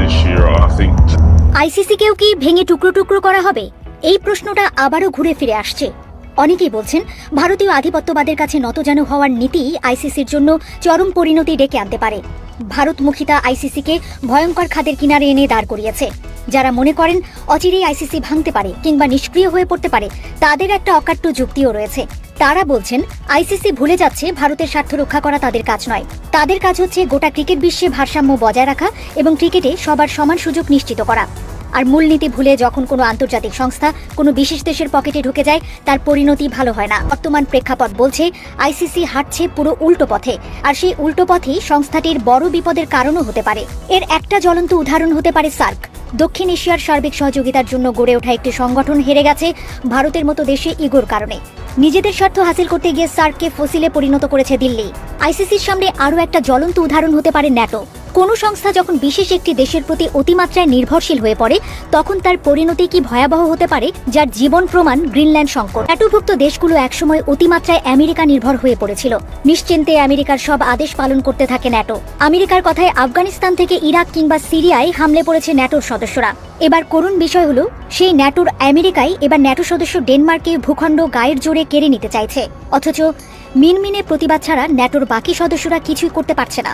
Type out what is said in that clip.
this year. I think. আইসিসিকেও কি ভেঙে টুকরো টুকরো করা হবে? এই প্রশ্নটা আবারও ঘুরে ফিরে আসছে। অনেকেই বলছেন, ভারতীয় আধিপত্যবাদের কাছে নতজানু হওয়ার নীতি আইসিসির জন্য চরম পরিণতি ডেকে আনতে পারে। ভারতমুখিতা আইসিসিকে ভয়ঙ্কর খাদের কিনারে এনে দাঁড় করিয়েছে। যারা মনে করেন, অচিরেই আইসিসি ভাঙতে পারে কিংবা নিষ্ক্রিয় হয়ে পড়তে পারে, তাদের একটা অকাট্য যুক্তিও রয়েছে। তারা বলছেন, আইসিসি ভুলে যাচ্ছে, ভারতের স্বার্থ রক্ষা করা তাদের কাজ নয়। তাদের কাজ হচ্ছে গোটা ক্রিকেট বিশ্বে ভারসাম্য বজায় রাখা এবং ক্রিকেটে সবার সমান সুযোগ নিশ্চিত করা। আর মূলনীতি ভুলে যখন কোনো আন্তর্জাতিক সংস্থা কোনো বিশেষ দেশের পকেটে ঢুকে যায়, তার পরিণতি ভালো হয় না। বর্তমান প্রেক্ষাপট বলছে, আইসিসি হাঁটছে পুরো উল্টো পথে, আর সেই উল্টো পথই সংস্থাটির বড় বিপদের কারণও হতে পারে। এর একটা জ্বলন্ত উদাহরণ হতে পারে সার্ক। দক্ষিণ এশিয়ার সার্বিক সহযোগিতার জন্য গড়ে ওঠা একটি সংগঠন হেরে গেছে ভারতের মতো দেশে ইগোর কারণে। নিজেদের স্বার্থ হাসিল করতে গিয়ে সার্ককে ফসিলে পরিণত করেছে দিল্লি। আইসিসির সামনে আরও একটা জ্বলন্ত উদাহরণ হতে পারে ন্যাটো। কোনো সংস্থা যখন বিশেষ একটি দেশের প্রতি অতিমাত্রায় নির্ভরশীল হয়ে পড়ে, তখন তার পরিণতি কি ভয়াবহ হতে পারে, যার জীবন প্রমাণ গ্রিনল্যান্ড সংকট। ন্যাটোভুক্ত দেশগুলো একসময় অতিমাত্রায় আমেরিকা নির্ভর হয়ে পড়েছিল। নিশ্চিন্তে আমেরিকার সব আদেশ পালন করতে থাকে ন্যাটো। আমেরিকার কথায় আফগানিস্তান থেকে ইরাক কিংবা সিরিয়ায় হামলে পড়েছে ন্যাটোর সদস্যরা। এবার করুণ বিষয় হলো, সেই ন্যাটোর আমেরিকাই এবার ন্যাটো সদস্য ডেনমার্কে ভূখণ্ড গায়ের জোরে কেড়ে নিতে চাইছে। অথচ মিনমিনে প্রতিবাদ ছাড়া ন্যাটোর বাকি সদস্যরা কিছুই করতে পারছে না।